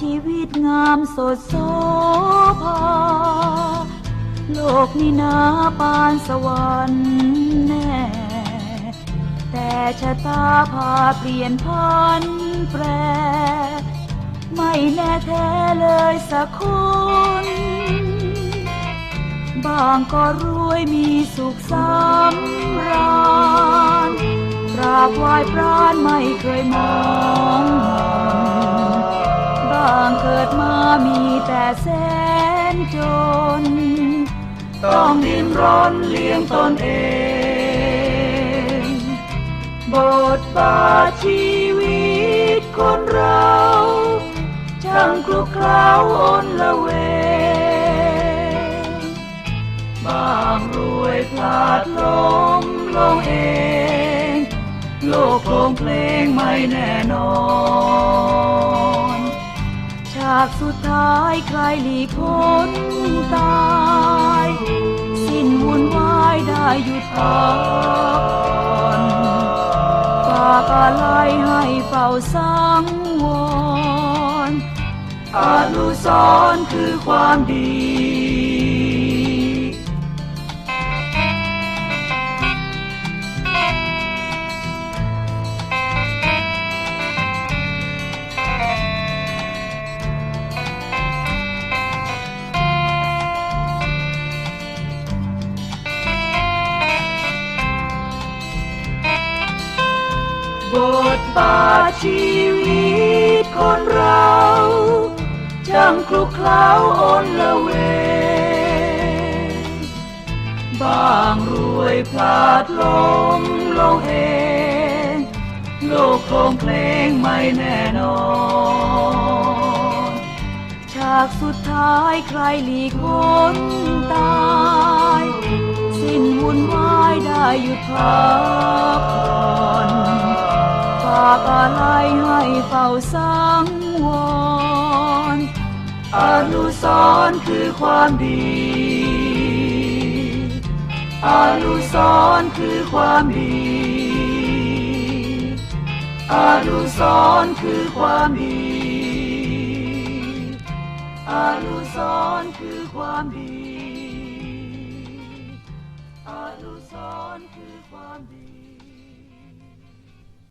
ชีวิตงามสดโสภา โลกนี้นาปานสวรรค์แน่ แต่ชะตาพาเปลี่ยนพันแปร ไม่แน่แท้เลยสักคนบางก็รวยมีสุขสำราญกราบไหว้พรานไม่เคยมอง แสนจน ต้องดิ้นรนเลี้ยงตนเอง บทบาทชีวิตคนเราช่างคลุกคล้าอนละเวงบางรวยพลาดล้มลงเอง โลกโคงเพลงไม่แน่นอนากสุดท้ายใครหลีกพ้นตาย สิ้นวุ่นวายได้หยุดพักผ่อนฝากอะไรให้เฝ้าสังวรอนุสรคือความดี บทบาทชีวิตคนเราช่างคลุกคล้าอนละเวงบางรวยพลาดล้มลงเองโลกโครงเพลงไม่แน่นอนฉากสุดท้ายใครหลีกพ้นตายสิ้นวุ่นวายได้หยุดพักผ่อนากอะไรให้เฝ้าสังวรอนุสรคือความดีอนุสรคือความดีอนุสรคือความดีอนุสรคือความดีอนุสรคือความดี